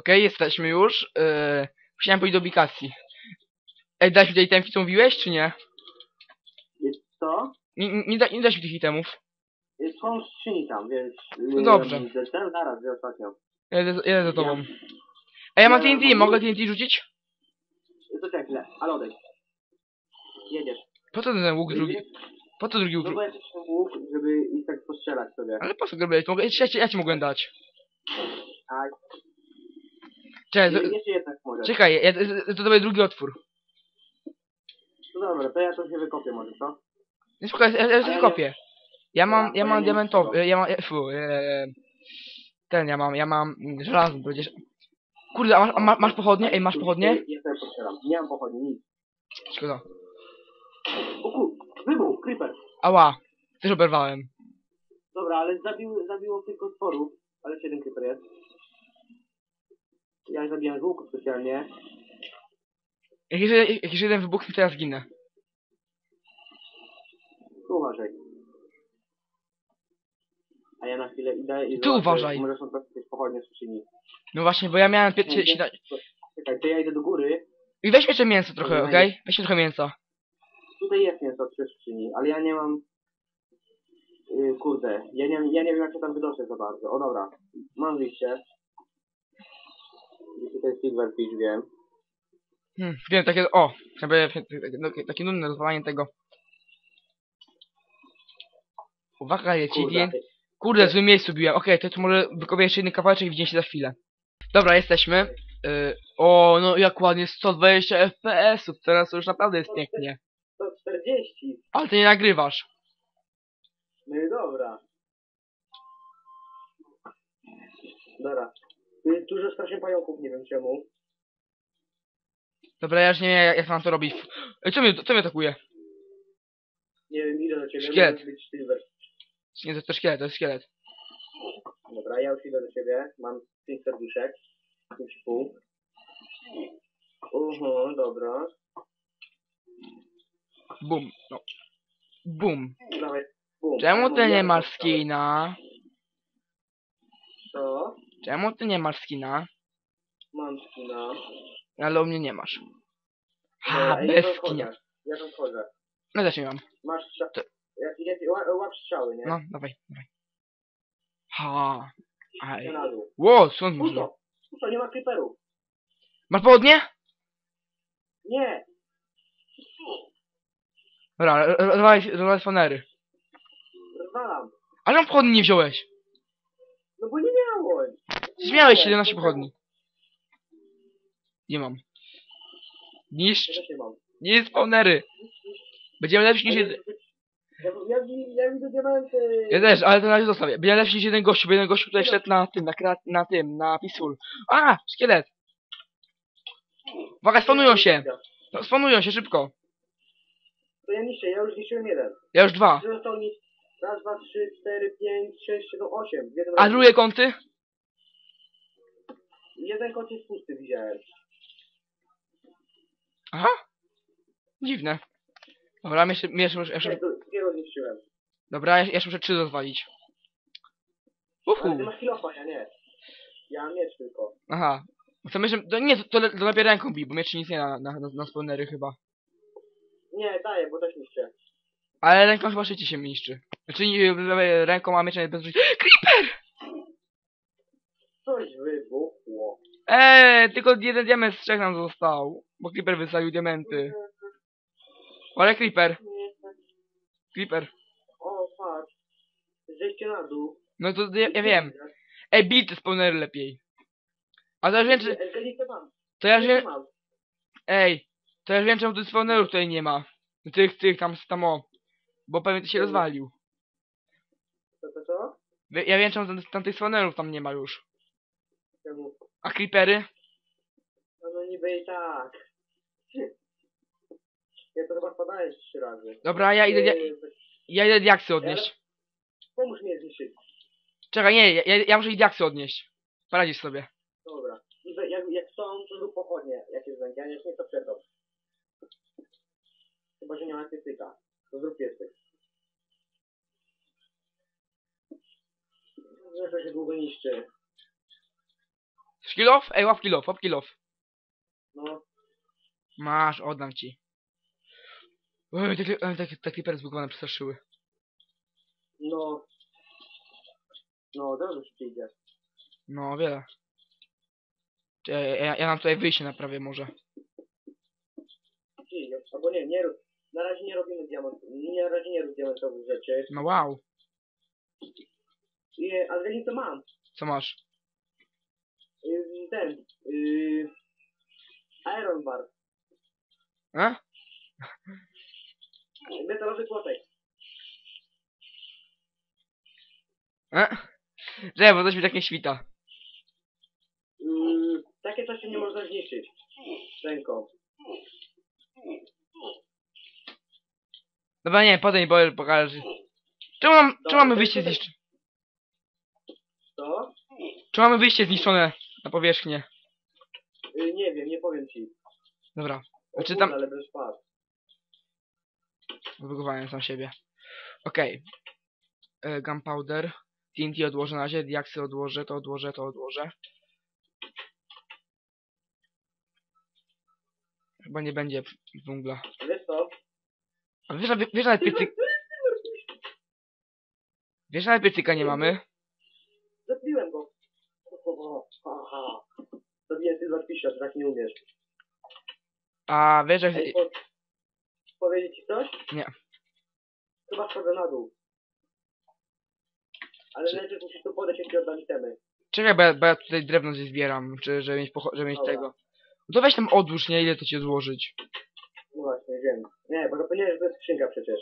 Okej, jesteśmy już. Yy, musiałem pójść do ubikacji. Ej, dałeś mi tej itemki, co mówiłeś, czy nie? Jest co? Nie, nie, nie, da, nie dałeś mi tych itemów. Jest są skrzyni tam, więc... No dobrze. Ten zaraz, gdzie ostatnio. Jedę, za- jedę za tobą. Ej, ja mam TNT, mogę TNT rzucić? To czekaj chwilę, ale odejdź. Jedziesz. Po co ten łuk drugi? Po co drugi łuk? No bo ja też ten łuk, żeby ich tak postrzelać sobie. Ale po co go? Mogę, ja, ci- ja ci mogłem dać. A Czekaj, jeszcze jednak czekaj, ja, to będzie drugi otwór. No dobra, to ja to się wykopię może, co? Nie spokojnie, ja, ja, ja się kopię. Ja mam, ja mam nie diamentowy, ja mam, fu, e, ten ja mam, ja mam mm, żelazny przecież. Kurde, a masz, a ma- masz pochodnie? Ej, masz pochodnie? Ja sobie postrzelam. Nie mam pochodni, nic. Szkoda. O kur... Wybuch, creeper. Ała, też oberwałem. Dobra, ale zabił, zabiło tylko stworów. Ale jeszcze jeden creeper jest. Ja zabiłem z łuku specjalnie. Jak jak jeden wybuchnie, to ja zginę. Tu uważaj. A ja na chwilę idę i zobaczę, uważaj. Może są takie pochodnie z skrzyni. No właśnie, bo ja miałem pie- Nie, nie. Czekaj, to ja idę do góry. I weź jeszcze mięso trochę, okej? Weź trochę mięsa. Tutaj jest mięso przy skrzyni, ale ja nie mam... Yy, kurde, ja nie, ja nie wiem jak się tam wydoszę za bardzo. O dobra, mam wyjście. I tutaj silverfish wiem. Hmm, wiem, takie, o, jakby, no, takie nudne rozwalanie tego. Uwaga, ja ci Kurde. Kurde, w złym miejscu biłem. Okej, to tu może wykopię jeszcze jeden kawałeczek i widzimy się za chwilę. Dobra, jesteśmy. Yy, o, no jak ładnie, 120 FPS-ów, teraz to już naprawdę jest pięknie. 140. Ale ty nie nagrywasz. No i dobra. Dobra. Y, Dużo strasznie pająków, nie wiem czemu. Dobra, ja już nie wiem jak, mam to robić. Ej, co mnie, co mnie atakuje? Nie wiem, idę do ciebie. Szkielet. może być silver. Nie, to, to szkielet, to jest szkielet. Dobra, ja już idę do ciebie. Mam 5 serduszek. 5,5. Uhu, dobra. Bum, no. Bum. Dawaj. Bum. Czemu ty nie masz skina? Czemu ty nie masz skina? Mam skina. Ale u mnie nie masz. Ha, Dobra, bez ja wchodzę. Ja tam wchodzę. No też nie mam. Masz. To- jak, ła- łap strzały, nie? No, dawaj, dawaj. Ha. Aj. Ja na dół. Ło, skąd może? Pusto. Pusto, nie ma creeperów. Masz południe? Nie. Dobra, rozwalaj rozwalaj fanery. Rozwalam. Ale on pochodni nie wziąłeś. No bo nie miałem. Przecież miałeś 17 pochodni. Nie mam. Niszcz, nie spawnery. Będziemy lepsi niż jeden. Ja, ja, ja widzę diamenty. Ja też, ale to na razie zostawię. Będziemy lepsi niż jeden gościu, bo jeden gościu tutaj wszedł na tym, na, kra- na tym, na pisul. A, szkielet. Uwaga, spanują się. No, spanują się szybko. To ja niszczę, ja już niszczyłem jeden. Ja już dwa. Został nic. Raz, dwa, trzy, cztery, pięć, sześć, siedem, osiem. A drugie kąty? Jeden kot jest pusty, widziałem. Aha. Dziwne. Dobra, jeszcze, jeszcze, jeszcze, Tak, drugiego zniszczyłem. dobra, jeszcze, jeszcze muszę trzy rozwalić. Ale ty masz kilofa, ja nie. Ja mam miecz tylko. Aha. To myślę, to nie, to, to, le- to lepiej ręką bij, bo mieczy nic nie da na, na, na spawnery chyba. Nie, daję, bo też niszczę. Ale ręką chyba szybciej się niszczy. Znaczy nie, lewej ręką, a mieczem bez. Creeper! Coś wybuchło. Eee, tylko jeden diament z trzech nam został. Bo Creeper wysadził diamenty. Ale Creeper, Creeper. O, patrz. Zejście na dół. No to ja, ja wiem. Ej, bij te spawnery lepiej. A to ja wiem, czy... To ja wiem... Ej, to ja wiem, czemu tych spawnerów tutaj nie ma. Tych, tych tam, tam o. Bo pewnie to się rozwalił. Co, co, co? Ja wiem, czemu tam, tam tych spawnerów tam nie ma już. Czemu? A creepery? No, no niby i tak. Ja to chyba spadałem trzy razy. Dobra, ja idę, Eee, ja idę diaksy odnieść. Pomóż mi je zniszczyć. Czekaj, nie, ja, ja muszę i diaksy odnieść. Poradzisz sobie. Dobra. I we- jak, jak są, to zrób pochodnie, jak jest węgiel, jak nie to przetop. Chyba, że nie ma piecyka. To zrób piecyk. Że to się długo niszczy. Skillow? Ej, łap kilof, łap kilof. No, Masz, oddam ci. Oj, te, kli- oj, te, te creepery zbugowane przestraszyły. no. No, dobrze ci idzie. No, wiele. Czy Ja, ja, ja nam tutaj wyjście naprawię może. Ci, albo nie, nie rób. Na razie nie robimy diamantów. Nie, na razie nie rób diamentowych rzeczy. No wow. I, a z to mam. Co masz? Y, ten. Y, Iron bar. E? Metalowy płotek. E? Że, bo coś mi tak nie świta. Mm, takie coś się nie można zniszczyć. Ręką. Dobra, nie, potem mi Boyle pokaże. Czemu, mam, czemu mamy wyjście zniszczone? Co? Czemu mamy wyjście zniszczone na powierzchnię? Y, nie wiem, nie powiem ci. Dobra, O Znaczy kurde, tam- ale bez spadł. zbugowałem sam siebie. Okej. Okay. Gunpowder. TNT odłożę na razie, diaksy odłożę, to odłożę, to odłożę. Chyba nie będzie węgla. Wiesz co? A wiesz, że- wiesz, że nawet piecyk... Wiesz, że nawet piecyka nie mamy? Aha. Zabiłem Silverfisha, ty tak nie umiesz. A wiesz, że... Ej, po... Powiedzieć ci coś? Nie. Chyba schodzę na dół. Ale Czy- najpierw musisz tu podejść, jak ci oddam itemy. Czekaj, bo ja, bo ja tutaj drewno gdzieś zbieram, czy żeby mieć, pocho- żeby mieć Dobra. tego. No to weź tam odłóż, nie? Ile to ci odłożyć? No właśnie, wiem. Nie, bo zapomniałem, że to jest skrzynka przecież.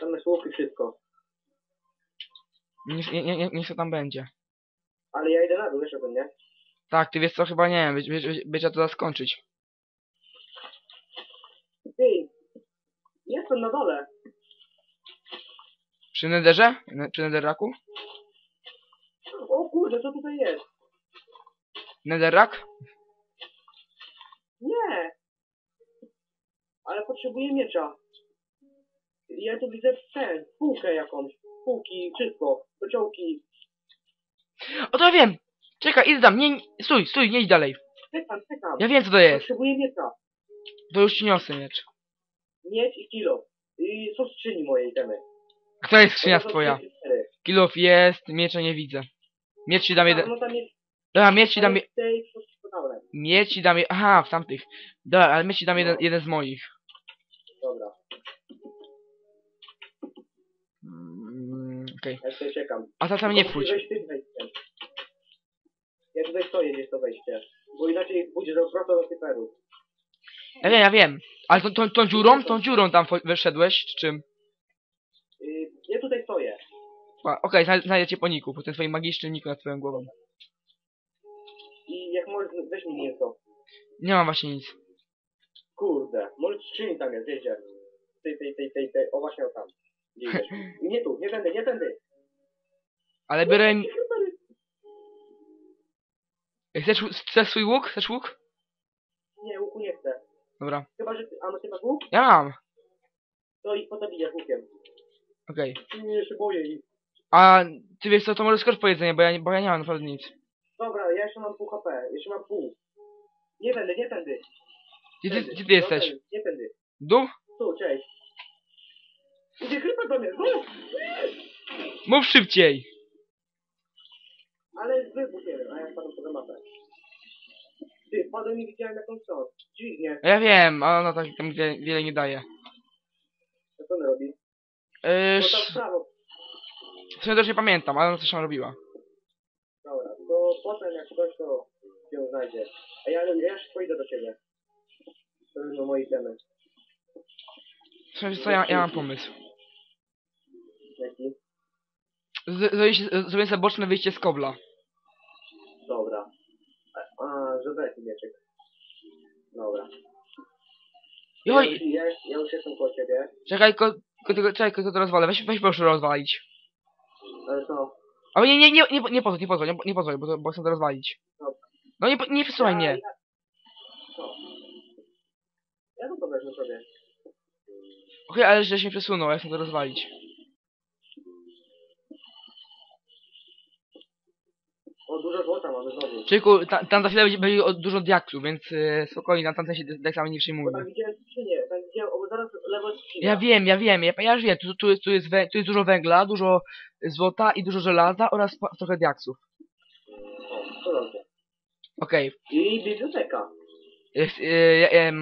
Tam jest łuk i wszystko. Niech, nie, nie, nie, niech to tam będzie. Ale ja idę na dół, wiesz o tym, nie? Tak, ty wiesz co, chyba nie wiem, będzie, będzie, będzie to zaskończyć. Ty! Jestem na dole. Przy nederze? Ne- Przy nederraku? O kurde, co tutaj jest? Nederrak? Nie! Ale potrzebuję miecza. Ja tu widzę ten, półkę jakąś. Półki, wszystko. Kociołki. O to ja wiem! Czekaj, idź tam, nie, stój, stój, nie idź dalej. Czekam, czekam. Ja wiem co to jest. Potrzebuję miecza. To już ci niosę miecz. Miecz i kilo. I są skrzyni mojej temy. A która jest skrzynia twoja? Kilof jest, miecza nie widzę. Miecz ci dam jeden... No tam jest... Dobra, miecz ci dam... je- tej, podałem. Miecz ci dam... je- Aha, w tamtych. Dobra, ale miecz ci dam jeden, jeden z moich. Dobra, Mm, Okej. ja czekam. A ta tam nie Tylko wchodź. musisz wejść. Ja tutaj stoję gdzieś to wejście. Bo inaczej pójdzie do prosto do cyferu. Ja wiem, ja wiem. Ale tą, tą, tą dziurą, tą dziurą tam wyszedłeś, czy czym? Yy, ja tutaj stoję. A, Okej, znaj- znajdę cię po niku, po tym twoim magicznym niku nad twoją głową. I jak możesz, weź mi mięso. Nie mam właśnie nic. Kurde, może skrzyni tam jest, wiecie. Tej, tej, tej, tej, tej, o właśnie o tam. Gdzie idziesz? I nie tu, nie tędy, nie tędy. Ale biorę... Chcesz, chcesz swój łuk? Chcesz łuk? Nie, łuku nie chcę. Dobra. Chyba, że ty, a no ty masz łuk? Ja mam. To ich pozabijasz łukiem. Okej. Nie, się boję ich. A ty wiesz co, to może skocz po jedzenie, bo ja, nie- bo ja nie mam naprawdę nic. Dobra, ja jeszcze mam pół HP, jeszcze mam pół. Nie tędy, nie tędy. Gdzie ty, Tędy. gdzie ty No jesteś? tędy, Nie tędy. Dół? Tu, cześć. Idzie krypa do mnie, no! Mów szybciej! Ale wybuch jeden, a ja spadłem poza mapę. Ty, wpadłem i widziałem jakąś co. Dźwignię. Ja wiem, ale ona tak tam wiele, wiele nie daje. Co on robi? Yy, Bo tam w sz- prawo. w sumie też nie pamiętam, ale ona coś tam robiła. Dobra, to potem jak coś to ją znajdzie. A ja, ja już pójdę do ciebie. To już do mojej temy. W sumie, co, ja, ja mam pomysł. Jaki? Z- się- zrobię sobie boczne wyjście z kobla. Dobra. A, że daj mi mieczek. Dobra. Ja Joj, już, ja, ja już jestem koło ciebie. czekaj, ko, ko, ko, czekaj, ko, to rozwalę. Weź, weź proszę rozwalić. Ale co? Ale nie, nie, nie, nie, nie pozwól, nie pozwól, nie, nie pozwól, bo, to- bo chcę to rozwalić. Dobra. No nie, po- nie wysyłaj ja, mnie. Ja, co? Ja to wezmę sobie. Okej, ale że się przesunął, ja chcę to rozwalić. O, dużo złota mamy znowu. Czyku, ta, tam za chwilę będzie, będzie o- dużo diaksów, więc e, spokojnie, na tamten się diaksami nie Bo przejmujmy. tam widziałem skrzynię, tam widziałem, o, zaraz lewo skrzynia. Ja wiem, ja wiem, ja, ja już wiem, tu, tu, jest, tu, jest wę, tu jest dużo węgla, dużo złota i dużo żelaza oraz pa- trochę diaksów. O, to dobrze. Okej, I biblioteka. Jest, e, e, em,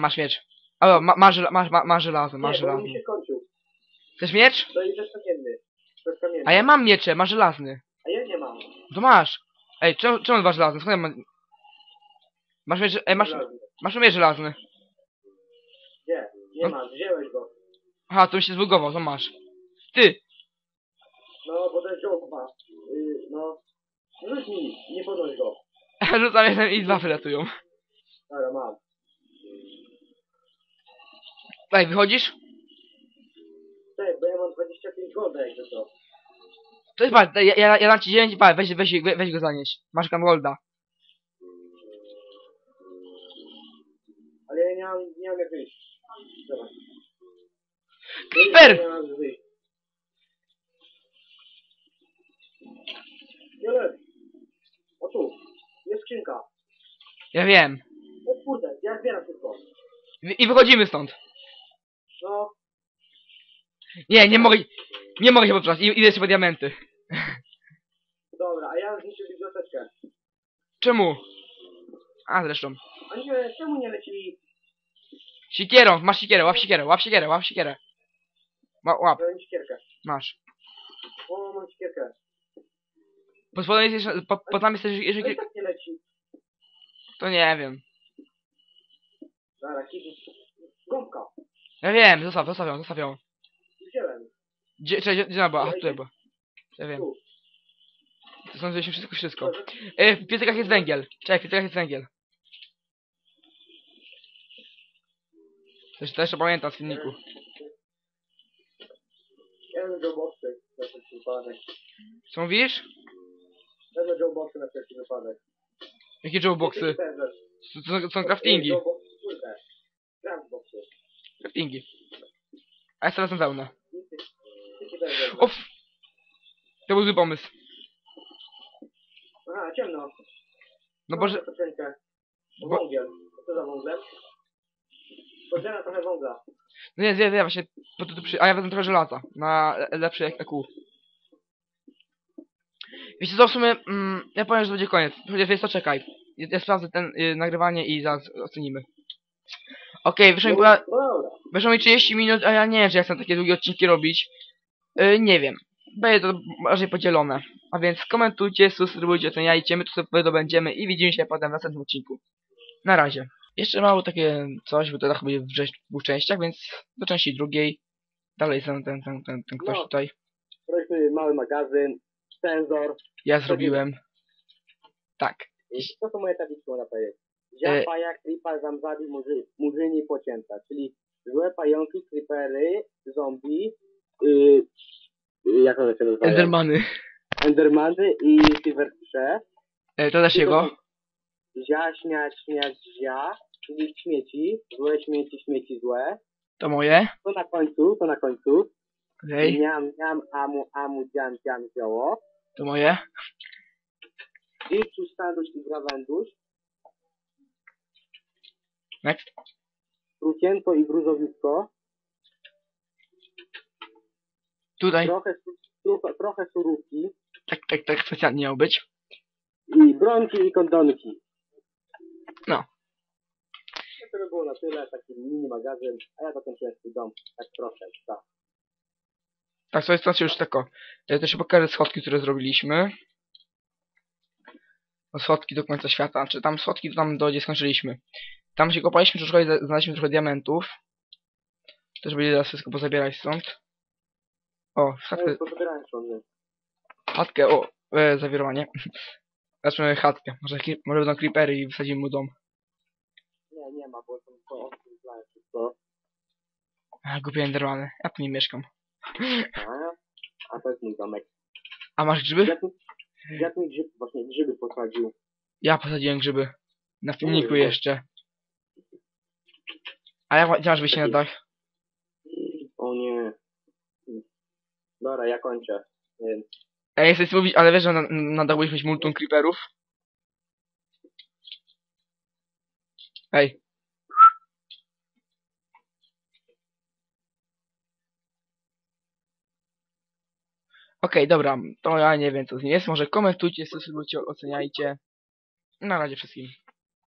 masz miecz. O, ma, masz, żela- masz, ma, masz żelazo, masz Nie, bo żelazo. mi się skończył. Chcesz miecz? To jest też kamienny. Kamienny. A ja mam miecze, masz żelazny. A ja nie mam. To masz. Ej, czemu, czemu masz żelazny? Skąd ja mam... Masz ej, masz, masz miecz żelazny. Gdzie? Nie No. masz, wziąłeś go. Aha, to mi się zbugował, to masz. Ty! No, bo to jest żołba. Yy, no. Rzuć mi, nie podnoś go. Rzucam jeden i dwa wylatują. Dobra, mam. Ej, wychodzisz? Czekaj, bo ja mam 25 golda jakby to. To jest patrz, ja, ja, ja dam ci 9 patrz, weź, weź, weź, weź go zanieś. Masz tam golda. Ale ja nie mam, nie mam jak wyjść. Dobra. Creeper! Nie mam jak wyjść. Jole! O tu, jest skrzynka. Ja wiem. O kurde, ja zbieram wszystko. I wychodzimy stąd. No, Nie, nie mogę, nie mogę się poprawić. Idę jeszcze po diamenty. Dobra, a ja zniszczę biblioteczkę. Czemu? A, zresztą. A nie, czemu nie leci Sikierą, masz sikierę, łap sikierę, łap sikierę, łap sikierę. Łap, łap, sikierkę. masz. O, mam sikierkę. Pod spodem jest jeszcze, po, pod nami jest jeszcze, No i kilka- tak nie leci. to nie wiem. Dobra, kiki. Gąbka. Ja wiem, zostaw, zostaw ją, zostaw ją. Wziąłem. Gdzie, czekaj, gdzie, gdzie ona była? Aha, tutaj była. Ja wiem. Się wszystko, wszystko. E, w piecykach jest węgiel. Czekaj, w piecykach jest węgiel. Też, też pamiętam z filmiku. Ja Joe Boxy na wszelki wypadek. Co mówisz? Ja Joe Boxy na wszelki wypadek. Jakie joeboxy? To, to, to są craftingi. Joe Boxy, Boxy. Craftingi. A ja teraz to jest? Of! To był zły pomysł. Aha, ciemno. No bo, że... Skrzynkę. Bo- Wągiel. Co za wąglem? Podziela trochę węgla. No nie, nie, nie, właśnie... Po to, tu przy... A ja wezmę trochę żelaza. Na le- lepszy EQ. Wiecie co, w sumie... Mm, ja powiem, że to będzie koniec. Chociaż co, czekaj. Ja, ja sprawdzę ten y, nagrywanie i zaraz ocenimy. Okej, wyszło mi No, dobra. Wyszło mi 30 minut, a ja nie wiem, czy ja chcę takie długie odcinki robić. Yy, nie wiem. Będzie to raczej podzielone. A więc komentujcie, subskrybujcie, oceniajcie, my tu sobie dobędziemy i widzimy się potem w następnym odcinku. Na razie. Jeszcze mało takie coś, bo to tak będzie w dwóch częściach, więc do części drugiej. Dalej ten, ten, ten, ten, ten ktoś No. tutaj. Robiliśmy mały magazyn, sensor. Ja zrobiłem. Tak. To są moje tabliczki, można powiedzieć. E- Ziapaja, creeper, zamzabi, murzy, murzyni, pocięta. Czyli złe pająki, creepery, zombie, yy, jak one się nazywają? Endermany. Endermany i silverfisze. E, to też jego. Zia, śmiać, śmiać, zia, czyli śmieci, złe śmieci, śmieci złe. To moje. To na końcu, to na końcu. Okej. Miam, miam, amu, amu, dziam, dziam, zioło. To moje. Wilczuś, sanduś i grawęduś. Next. Trucięto i gruzowisko. Tutaj. Trochę, trochę, trochę surówki. Tak, tak, tak specjalnie miał być. I bronki i kondonki. No. No to by było na tyle, taki mini magazyn, a ja dokończyłem swój dom, tak trochę, tak. Tak, to jest to już tako. Ja też pokażę schodki, które zrobiliśmy. No, schodki do końca świata, czy tam schodki to tam do gdzie skończyliśmy. Tam się kopaliśmy troszkę, i znaleźliśmy trochę diamentów. Też będzie teraz wszystko pozabierać stąd. O, No, chatkę, chatkę, o, e, zawirowanie. Zacznę chatkę. Może, może będą creepery i wsadzimy mu dom. Nie, nie ma, bo to to wszystko. A, głupie endermany. Ja tu nie mieszkam. A, a to jest mój domek. A masz grzyby? Jak mi, jak mi grzyb, właśnie grzyby posadził. Ja posadziłem grzyby. Na filmiku jeszcze. A jak gdzie masz wyjście na dach? O nie. Dobra, ja kończę. Więc Ej, chcesz mówić, ale wiesz, że na- nadałyśmy multum creeperów? Ej. Okej, dobra, to ja nie wiem co z nim jest, może komentujcie, subskrybujcie, oceniajcie. Na razie wszystkim.